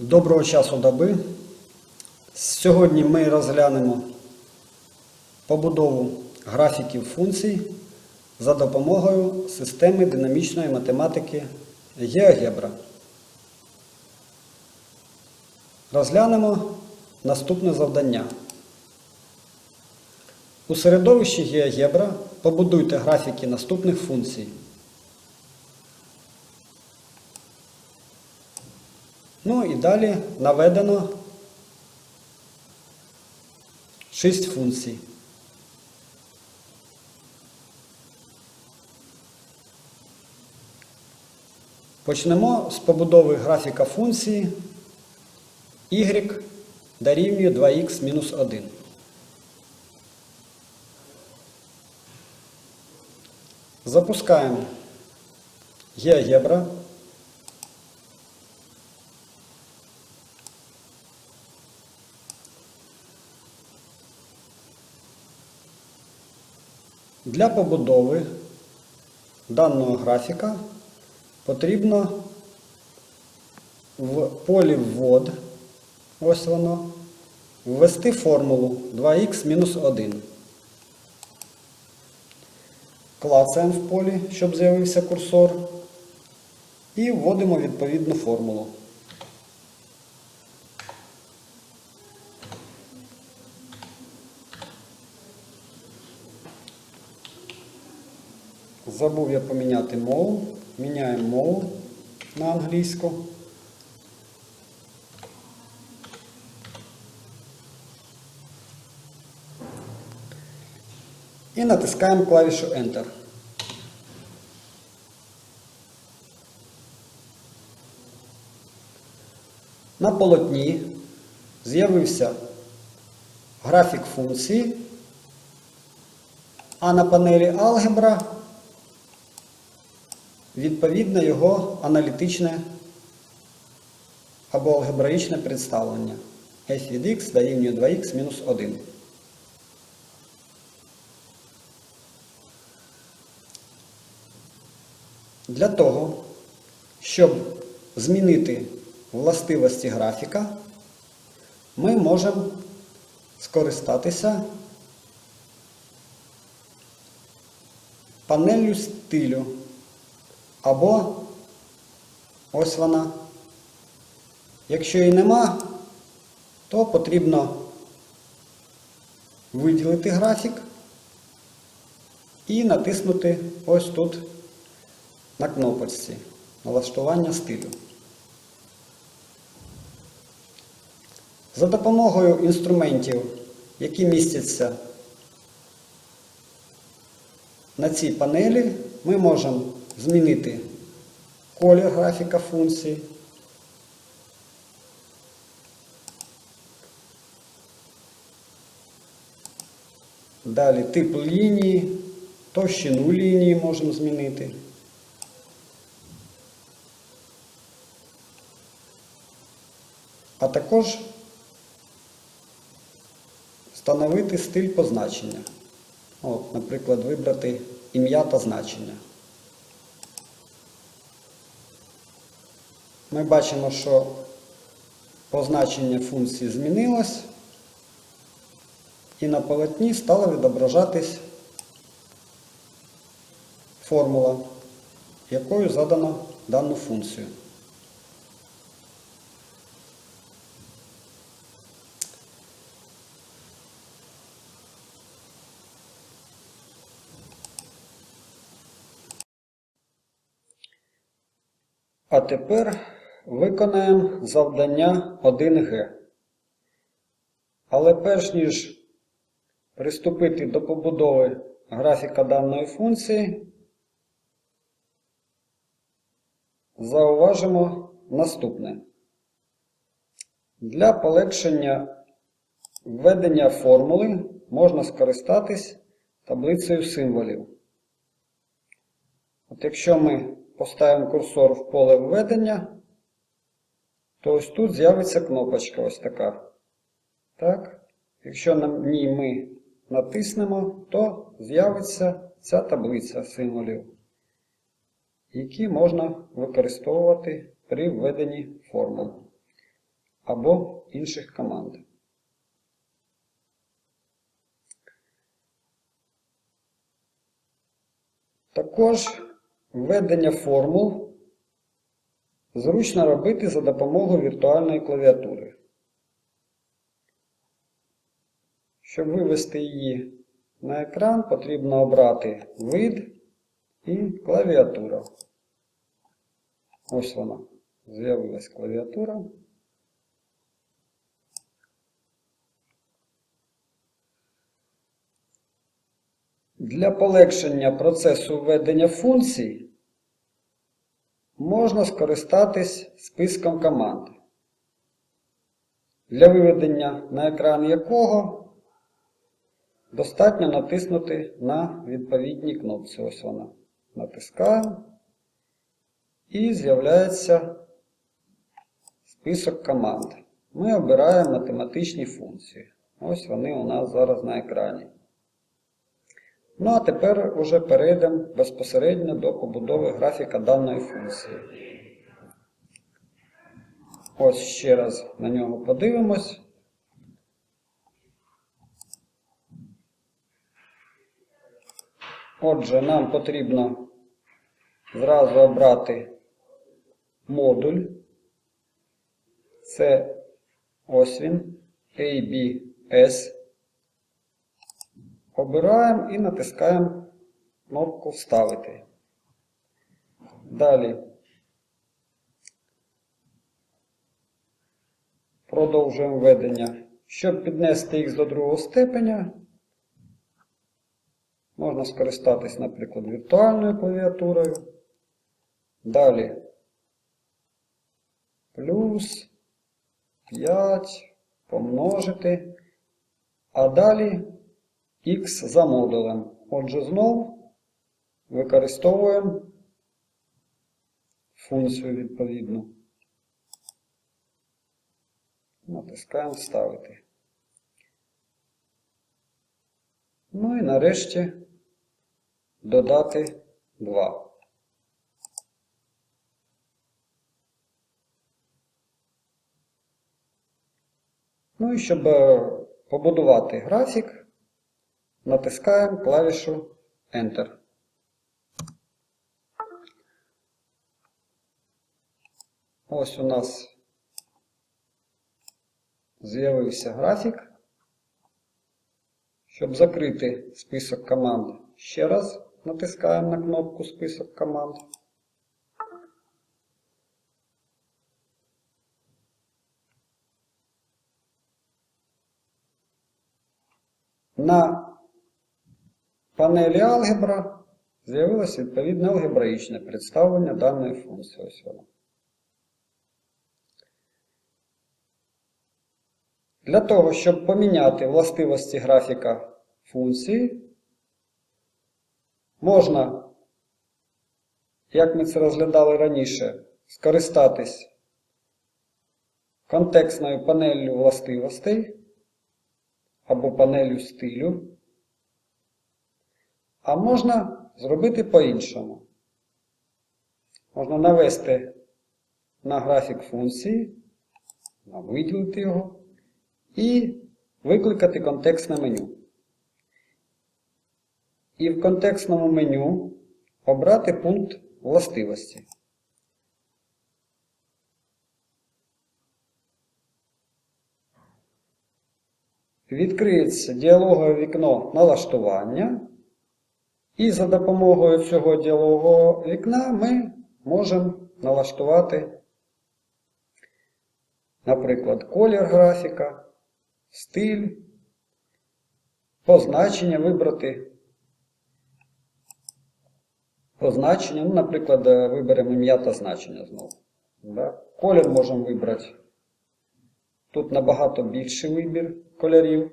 Доброго часу доби. Сьогодні ми розглянемо побудову графіків функцій за допомогою системи динамічної математики GeoGebra. Розглянемо наступне завдання. У середовищі GeoGebra побудуйте графіки наступних функцій. Ну і далі наведено 6 функцій. Почнемо з побудови графіка функції y дорівнює 2х мінус 1. Запускаємо GeoGebra. Для побудови даного графіка потрібно в полі ввод, ось воно, ввести формулу 2х-1. Клацаємо в полі, щоб з'явився курсор, і вводимо відповідну формулу. Забув я поміняти мову. Міняємо мову на англійську. І натискаємо клавішу Enter. На полотні з'явився графік функції, а на панелі алгебра відповідно його аналітичне або алгебраїчне представлення f від x дорівнює 2х мінус 1. Для того, щоб змінити властивості графіка, ми можемо скористатися панелью стилю. Або ось вона. Якщо її нема, то потрібно виділити графік і натиснути ось тут на кнопочці налаштування стилю. За допомогою інструментів, які містяться на цій панелі, ми можемо змінити колір графіка функції. Далі тип лінії, товщину лінії можемо змінити. А також встановити стиль позначення. От, Наприклад, вибрати ім'я та значення. Ми бачимо, що позначення функції змінилось, і на полотні стала відображатись формула, якою задано дану функцію. А тепер виконаємо завдання 1Г. Але перш ніж приступити до побудови графіка даної функції, зауважимо наступне. Для полегшення введення формули можна скористатись таблицею символів. От якщо ми поставимо курсор в поле введення, то ось тут з'явиться кнопочка ось така. Так? Якщо на ній ми натиснемо, то з'явиться ця таблиця символів, які можна використовувати при введенні формул. або інших команд. Також введення формул зручно робити за допомогою віртуальної клавіатури. Щоб вивести її на екран, потрібно обрати вид і клавіатура. Ось вона. З'явилась клавіатура. Для полегшення процесу введення функцій можна скористатись списком команд, для виведення на екран якого достатньо натиснути на відповідній кнопці. Ось вона. Натискаємо і з'являється список команд. Ми обираємо математичні функції. Ось вони у нас зараз на екрані. Ну а тепер уже перейдемо безпосередньо до побудови графіка даної функції. Ось ще раз на нього подивимось. Отже, нам потрібно зразу обрати модуль. Це ось він, ABS. Обираємо і натискаємо кнопку Вставити. Далі продовжуємо введення. Щоб піднести їх до другого степеня, можна скористатись, наприклад, віртуальною клавіатурою. Далі плюс 5 помножити, а далі x за модулем. Отже, знову використовуємо функцію відповідну. Натискаємо Вставити. Ну і нарешті додати 2. Ну і щоб е, побудувати графік, натискаємо клавішу Enter. Ось у нас з'явився графік. Щоб закрити список команд, ще раз натискаємо на кнопку Список команд. На панелі алгебра з'явилось відповідне алгебраїчне представлення даної функції. Ось воно. Для того, щоб поміняти властивості графіка функції, можна, як ми це розглядали раніше, скористатись контекстною панелью властивостей або панелью стилю, а можна зробити по-іншому. Можна навести на графік функції, виділити його і викликати контекстне меню. І в контекстному меню обрати пункт властивості. Відкриється діалогове вікно налаштування. І за допомогою цього діалогового вікна ми можемо налаштувати, наприклад, колір графіка, стиль, позначення вибрати. Позначення, ну, наприклад, виберемо ім'я та значення знову. Да? Колір можемо вибрати. Тут набагато більший вибір кольорів.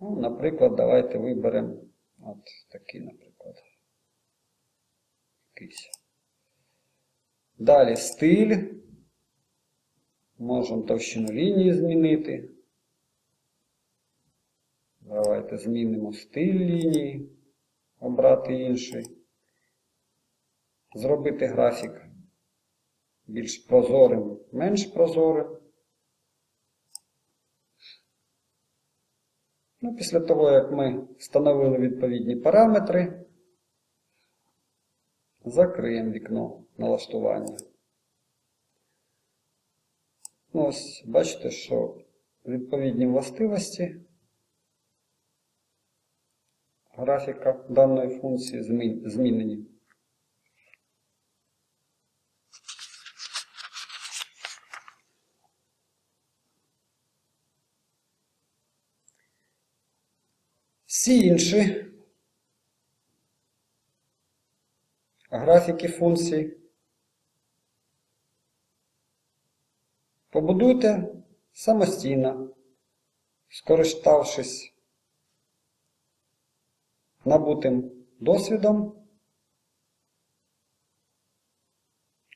Ну, Наприклад, давайте виберемо от такий, наприклад. Якийсь. Далі стиль. Можемо товщину лінії змінити. Давайте змінимо стиль лінії, обрати інший. Зробити графік більш прозорим, менш прозорим. Ну, після того, як ми встановили відповідні параметри, закриємо вікно налаштування. Ну, ось бачите, що відповідні властивості графіка даної функції змінені. Всі інші. Графіки функцій. Побудуйте самостійно, скориставшись набутим досвідом,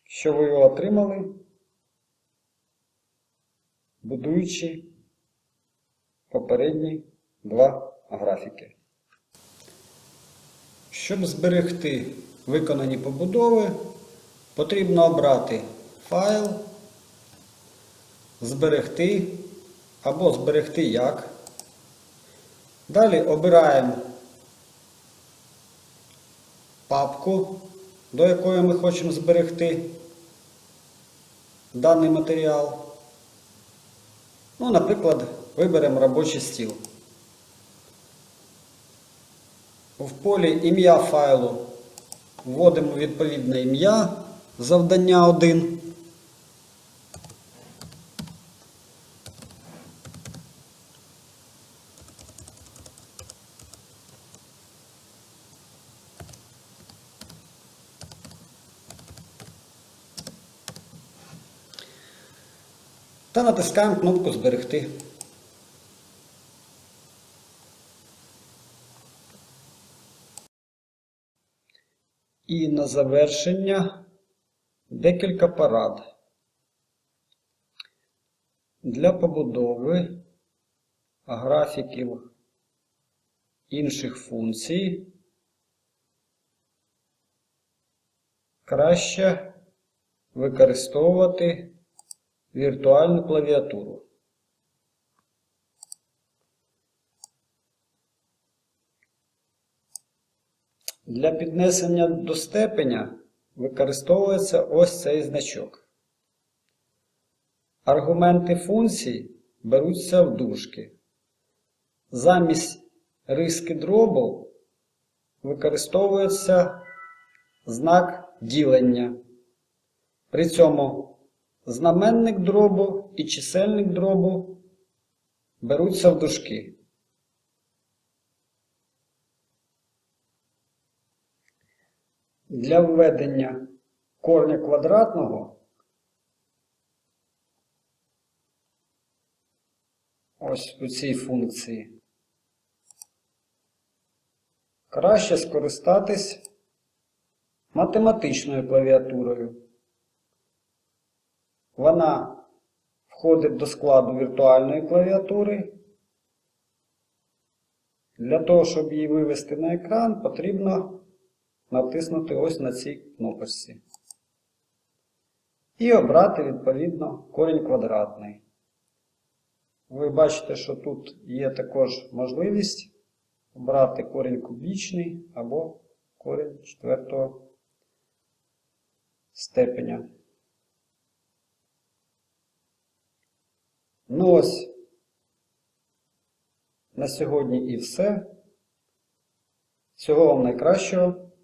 що ви його отримали, будуючи попередні два графіки. Щоб зберегти виконані побудови, потрібно обрати файл, зберегти або зберегти як. Далі обираємо папку, до якої ми хочемо зберегти даний матеріал. Ну, наприклад, виберемо робочий стіл. В полі ім'я файлу вводимо відповідне ім'я завдання 1. Та натискаємо кнопку Зберегти. І на завершення декілька порад. Для побудови графіків інших функцій краще використовувати віртуальну клавіатуру. Для піднесення до степеня використовується ось цей значок. Аргументи функцій беруться в дужки. Замість риски дробу використовується знак ділення. При цьому знаменник дробу і чисельник дробу беруться в дужки. Для введення корня квадратного ось у цій функції краще скористатись математичною клавіатурою. Вона входить до складу віртуальної клавіатури. Для того, щоб її вивести на екран, потрібно натиснути ось на цій кнопочці. І обрати, відповідно, корінь квадратний. Ви бачите, що тут є також можливість обрати корінь кубічний або корінь четвертого степеня. Ну ось, на сьогодні і все. Всього вам найкращого.